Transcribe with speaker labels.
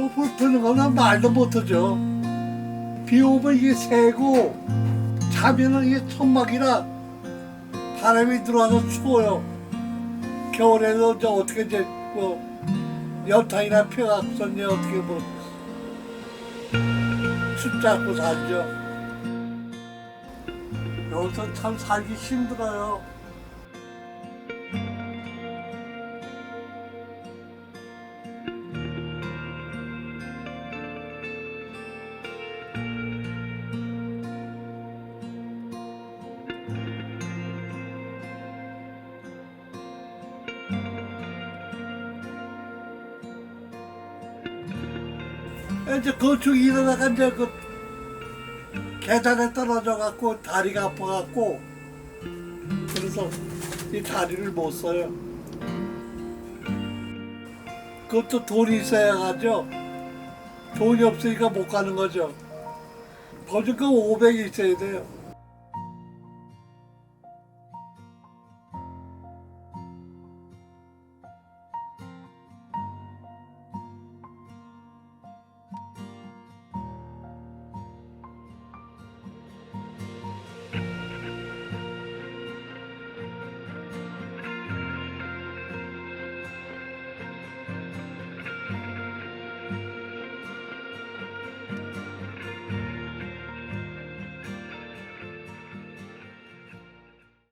Speaker 1: 뭐 불푸는 거는 말도 못하죠. 비 오면 이게 새고 자면은 이게 천막이라 바람이 들어와서 추워요. 겨울에도 이제 어떻게 이제 뭐 연탄이나 펴갖고서 이제 어떻게 뭐 춥자고 살죠. 여기서 참 살기 힘들어요. 이제 건축 일하다가 이제 그 계단에 떨어져 갖고 다리가 아파 갖고 그래서 이 다리를 못 써요. 그것도 돈이 있어야 가죠. 돈이 없으니까 못 가는 거죠. 보니까 500이 있어야 돼요.